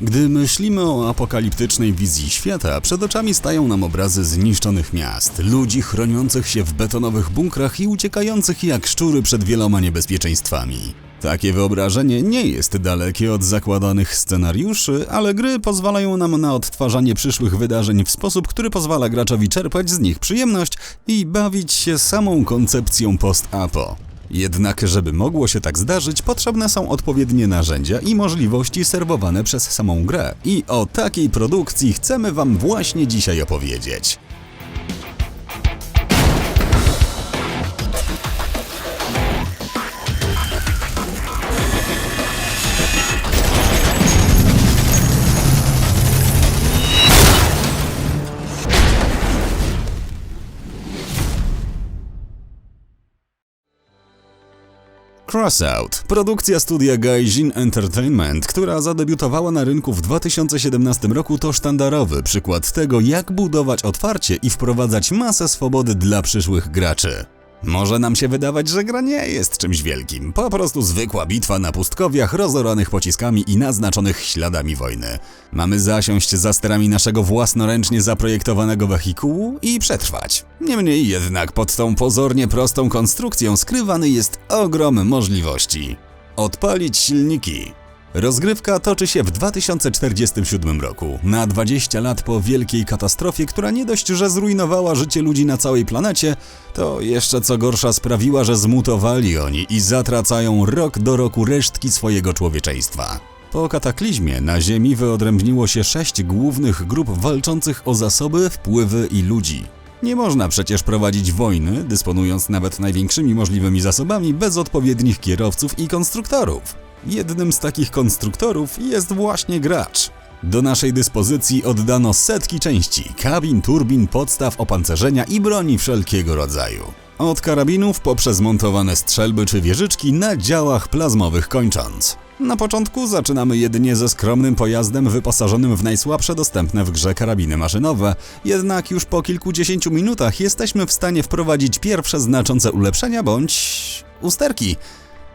Gdy myślimy o apokaliptycznej wizji świata, przed oczami stają nam obrazy zniszczonych miast, ludzi chroniących się w betonowych bunkrach i uciekających jak szczury przed wieloma niebezpieczeństwami. Takie wyobrażenie nie jest dalekie od zakładanych scenariuszy, ale gry pozwalają nam na odtwarzanie przyszłych wydarzeń w sposób, który pozwala graczowi czerpać z nich przyjemność i bawić się samą koncepcją post-apo. Jednak, żeby mogło się tak zdarzyć, potrzebne są odpowiednie narzędzia i możliwości serwowane przez samą grę. I o takiej produkcji chcemy Wam właśnie dzisiaj opowiedzieć. Crossout, produkcja studia Gaijin Entertainment, która zadebiutowała na rynku w 2017 roku, to sztandarowy przykład tego, jak budować otwarcie i wprowadzać masę swobody dla przyszłych graczy. Może nam się wydawać, że gra nie jest czymś wielkim, po prostu zwykła bitwa na pustkowiach rozoranych pociskami i naznaczonych śladami wojny. Mamy zasiąść za sterami naszego własnoręcznie zaprojektowanego wehikułu i przetrwać. Niemniej jednak pod tą pozornie prostą konstrukcją skrywany jest ogrom możliwości. Odpalić silniki. Rozgrywka toczy się w 2047 roku, na 20 lat po wielkiej katastrofie, która nie dość, że zrujnowała życie ludzi na całej planecie, to jeszcze co gorsza sprawiła, że zmutowali oni i zatracają rok do roku resztki swojego człowieczeństwa. Po kataklizmie na Ziemi wyodrębniło się sześć głównych grup walczących o zasoby, wpływy i ludzi. Nie można przecież prowadzić wojny, dysponując nawet największymi możliwymi zasobami, bez odpowiednich kierowców i konstruktorów. Jednym z takich konstruktorów jest właśnie gracz. Do naszej dyspozycji oddano setki części, kabin, turbin, podstaw, opancerzenia i broni wszelkiego rodzaju. Od karabinów poprzez montowane strzelby czy wieżyczki na działach plazmowych kończąc. Na początku zaczynamy jedynie ze skromnym pojazdem wyposażonym w najsłabsze dostępne w grze karabiny maszynowe, jednak już po kilkudziesięciu minutach jesteśmy w stanie wprowadzić pierwsze znaczące ulepszenia bądź usterki.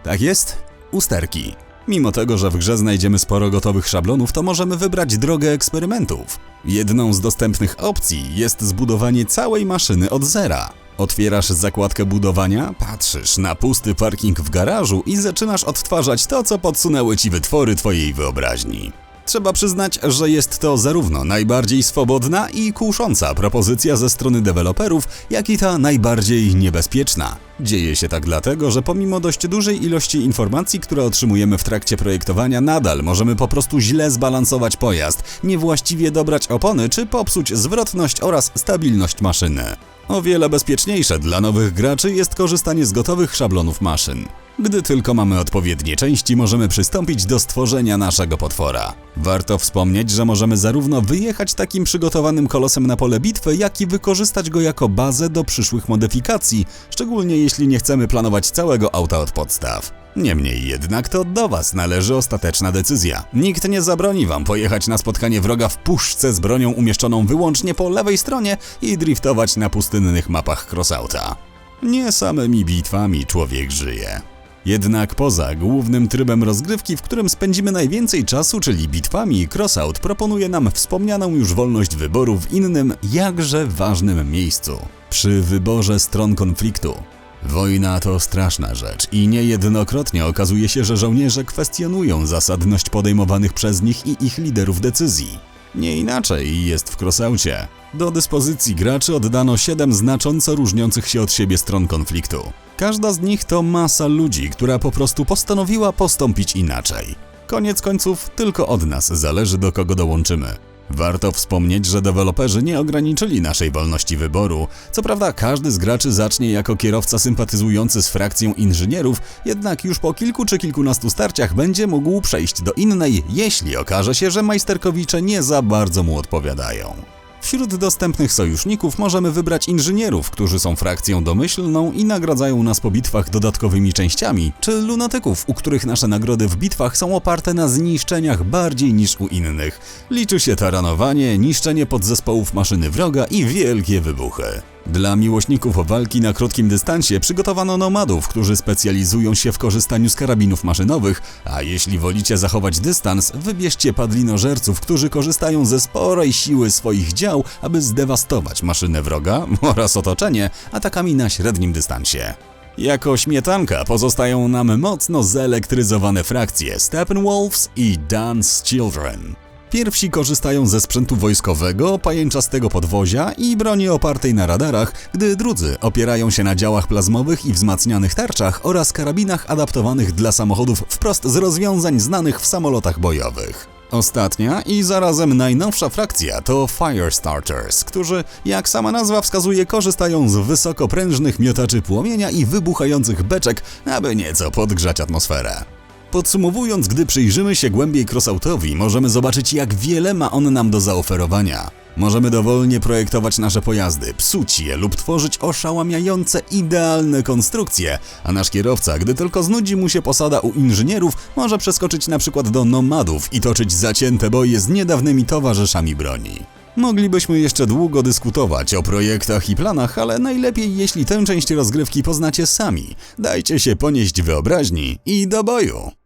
Tak jest, usterki. Mimo tego, że w grze znajdziemy sporo gotowych szablonów, to możemy wybrać drogę eksperymentów. Jedną z dostępnych opcji jest zbudowanie całej maszyny od zera. Otwierasz zakładkę budowania, patrzysz na pusty parking w garażu i zaczynasz odtwarzać to, co podsunęły ci wytwory twojej wyobraźni. Trzeba przyznać, że jest to zarówno najbardziej swobodna i kusząca propozycja ze strony deweloperów, jak i ta najbardziej niebezpieczna. Dzieje się tak dlatego, że pomimo dość dużej ilości informacji, które otrzymujemy w trakcie projektowania, nadal możemy po prostu źle zbalansować pojazd, niewłaściwie dobrać opony czy popsuć zwrotność oraz stabilność maszyny. O wiele bezpieczniejsze dla nowych graczy jest korzystanie z gotowych szablonów maszyn. Gdy tylko mamy odpowiednie części, możemy przystąpić do stworzenia naszego potwora. Warto wspomnieć, że możemy zarówno wyjechać takim przygotowanym kolosem na pole bitwy, jak i wykorzystać go jako bazę do przyszłych modyfikacji, szczególnie jeśli nie chcemy planować całego auta od podstaw. Niemniej jednak to do Was należy ostateczna decyzja. Nikt nie zabroni Wam pojechać na spotkanie wroga w puszce z bronią umieszczoną wyłącznie po lewej stronie i driftować na pustynnych mapach crossouta. Nie samymi bitwami człowiek żyje. Jednak poza głównym trybem rozgrywki, w którym spędzimy najwięcej czasu, czyli bitwami, Crossout proponuje nam wspomnianą już wolność wyboru w innym, jakże ważnym miejscu przy wyborze stron konfliktu. Wojna to straszna rzecz i niejednokrotnie okazuje się, że żołnierze kwestionują zasadność podejmowanych przez nich i ich liderów decyzji. Nie inaczej jest w Crossaucie. Do dyspozycji graczy oddano 7 znacząco różniących się od siebie stron konfliktu. Każda z nich to masa ludzi, która po prostu postanowiła postąpić inaczej. Koniec końców, tylko od nas zależy do kogo dołączymy. Warto wspomnieć, że deweloperzy nie ograniczyli naszej wolności wyboru. Co prawda, każdy z graczy zacznie jako kierowca sympatyzujący z frakcją inżynierów, jednak już po kilku czy kilkunastu starciach będzie mógł przejść do innej, jeśli okaże się, że majsterkowicze nie za bardzo mu odpowiadają. Wśród dostępnych sojuszników możemy wybrać inżynierów, którzy są frakcją domyślną i nagradzają nas po bitwach dodatkowymi częściami, czy lunatyków, u których nasze nagrody w bitwach są oparte na zniszczeniach bardziej niż u innych. Liczy się taranowanie, niszczenie podzespołów maszyny wroga i wielkie wybuchy. Dla miłośników walki na krótkim dystansie przygotowano nomadów, którzy specjalizują się w korzystaniu z karabinów maszynowych, a jeśli wolicie zachować dystans, wybierzcie padlinożerców, którzy korzystają ze sporej siły swoich dział, aby zdewastować maszynę wroga oraz otoczenie atakami na średnim dystansie. Jako śmietanka pozostają nam mocno zelektryzowane frakcje Steppenwolves i Dance Children. Pierwsi korzystają ze sprzętu wojskowego, pajęczastego podwozia i broni opartej na radarach, gdy drudzy opierają się na działach plazmowych i wzmacnianych tarczach oraz karabinach adaptowanych dla samochodów wprost z rozwiązań znanych w samolotach bojowych. Ostatnia i zarazem najnowsza frakcja to Firestarters, którzy, jak sama nazwa wskazuje, korzystają z wysokoprężnych miotaczy płomienia i wybuchających beczek, aby nieco podgrzać atmosferę. Podsumowując, gdy przyjrzymy się głębiej crossoutowi, możemy zobaczyć, jak wiele ma on nam do zaoferowania. Możemy dowolnie projektować nasze pojazdy, psuć je lub tworzyć oszałamiające, idealne konstrukcje, a nasz kierowca, gdy tylko znudzi mu się posada u inżynierów, może przeskoczyć na przykład do nomadów i toczyć zacięte boje z niedawnymi towarzyszami broni. Moglibyśmy jeszcze długo dyskutować o projektach i planach, ale najlepiej jeśli tę część rozgrywki poznacie sami. Dajcie się ponieść wyobraźni i do boju!